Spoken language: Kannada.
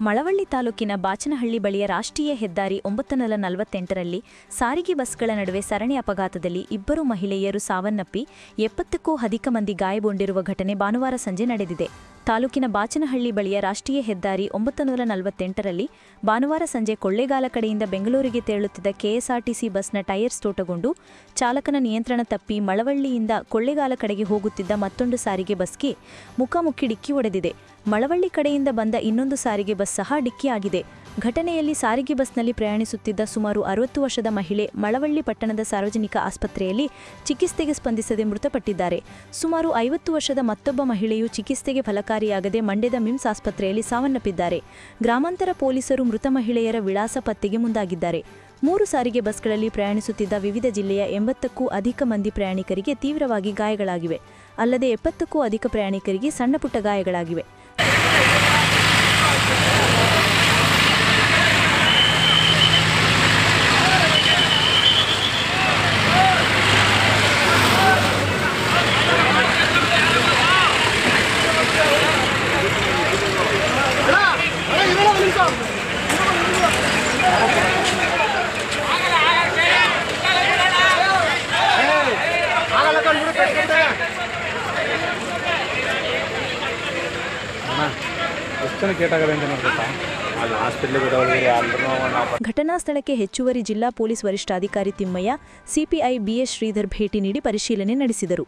ಮಳವಳ್ಳಿ ತಾಲೂಕಿನ ಬಾಚನಹಳ್ಳಿ ಬಳಿಯ ರಾಷ್ಟ್ರೀಯ ಹೆದ್ದಾರಿ ಒಂಬತ್ತನೂರ ನಲವತ್ತೆಂಟರಲ್ಲಿ ಸಾರಿಗೆ ಬಸ್ಗಳ ನಡುವೆ ಸರಣಿ ಅಪಘಾತದಲ್ಲಿ ಇಬ್ಬರು ಮಹಿಳೆಯರು ಸಾವನ್ನಪ್ಪಿ ಎಪ್ಪತ್ತಕ್ಕೂ ಅಧಿಕ ಮಂದಿ ಗಾಯಗೊಂಡಿರುವ ಘಟನೆ ಭಾನುವಾರ ಸಂಜೆ ನಡೆದಿದೆ. ತಾಲೂಕಿನ ಬಾಚನಹಳ್ಳಿ ಬಳಿಯ ರಾಷ್ಟ್ರೀಯ ಹೆದ್ದಾರಿ ಒಂಬತ್ತನೂರ ನಲವತ್ತೆಂಟರಲ್ಲಿ ಭಾನುವಾರ ಸಂಜೆ ಕೊಳ್ಳೇಗಾಲ ಕಡೆಯಿಂದ ಬೆಂಗಳೂರಿಗೆ ತೆರಳುತ್ತಿದ್ದ ಕೆಎಸ್ಆರ್ಟಿಸಿ ಬಸ್ನ ಟೈರ್ ಸ್ಫೋಟಗೊಂಡು ಚಾಲಕನ ನಿಯಂತ್ರಣ ತಪ್ಪಿ ಮಳವಳ್ಳಿಯಿಂದ ಕೊಳ್ಳೇಗಾಲ ಕಡೆಗೆ ಹೋಗುತ್ತಿದ್ದ ಮತ್ತೊಂದು ಸಾರಿಗೆ ಬಸ್ಗೆ ಮುಖಾಮುಖಿ ಡಿಕ್ಕಿ ಹೊಡೆದಿದೆ. ಮಳವಳ್ಳಿ ಕಡೆಯಿಂದ ಬಂದ ಇನ್ನೊಂದು ಸಾರಿಗೆ ಬಸ್ ಸಹ ಡಿಕ್ಕಿಯಾಗಿದೆ ಘಟನೆಯಲ್ಲಿ ಸಾರಿಗೆ ಬಸ್ನಲ್ಲಿ ಪ್ರಯಾಣಿಸುತ್ತಿದ್ದ ಸುಮಾರು ಅರವತ್ತು ವರ್ಷದ ಮಹಿಳೆ ಮಳವಳ್ಳಿ ಪಟ್ಟಣದ ಸಾರ್ವಜನಿಕ ಆಸ್ಪತ್ರೆಯಲ್ಲಿ ಚಿಕಿತ್ಸೆಗೆ ಸ್ಪಂದಿಸದೆ ಮೃತಪಟ್ಟಿದ್ದಾರೆ. ಸುಮಾರು ಐವತ್ತು ವರ್ಷದ ಮತ್ತೊಬ್ಬ ಮಹಿಳೆಯು ಚಿಕಿತ್ಸೆಗೆ ಫಲಕಾರಿಯಾಗದೆ ಮಂಡ್ಯದ ಮಿಮ್ಸ್ ಆಸ್ಪತ್ರೆಯಲ್ಲಿ ಸಾವನ್ನಪ್ಪಿದ್ದಾರೆ. ಗ್ರಾಮಾಂತರ ಪೊಲೀಸರು ಮೃತ ಮಹಿಳೆಯರ ವಿಳಾಸ ಪತ್ತೆಗೆ ಮುಂದಾಗಿದ್ದಾರೆ. ಮೂರು ಸಾರಿಗೆ ಬಸ್ಗಳಲ್ಲಿ ಪ್ರಯಾಣಿಸುತ್ತಿದ್ದ ವಿವಿಧ ಜಿಲ್ಲೆಯ ಎಂಬತ್ತಕ್ಕೂ ಅಧಿಕ ಮಂದಿ ಪ್ರಯಾಣಿಕರಿಗೆ ತೀವ್ರವಾಗಿ ಗಾಯಗಳಾಗಿವೆ. ಅಲ್ಲದೆ ಎಪ್ಪತ್ತಕ್ಕೂ ಅಧಿಕ ಪ್ರಯಾಣಿಕರಿಗೆ ಸಣ್ಣಪುಟ್ಟ ಗಾಯಗಳಾಗಿವೆ. ಜನಕ್ಕೆ ಏಟಾಗದೆ ಅಂತ ನೋಡ್ಬೇಕಾ ಅಲ್ಲಿ ಹಾಸ್ಪಿಟ್ಲಿಗೆ ಇರೋರಿಗೆ ಎಲ್ಲರೂ ನಾವು ಘಟನಾ ಸ್ಥಳಕ್ಕೆ ಹೆಚ್ಚುವರಿ ಜಿಲ್ಲಾ ಪೊಲೀಸ್ ವರಿಷ್ಠಾಧಿಕಾರಿ ತಿಮ್ಮಯ್ಯ ಸಿಪಿಐ ಬಿಎಸ್ ಶ್ರೀಧರ್ ಭೇಟಿ ನೀಡಿ ಪರಿಶೀಲನೆ ನಡೆಸಿದರು.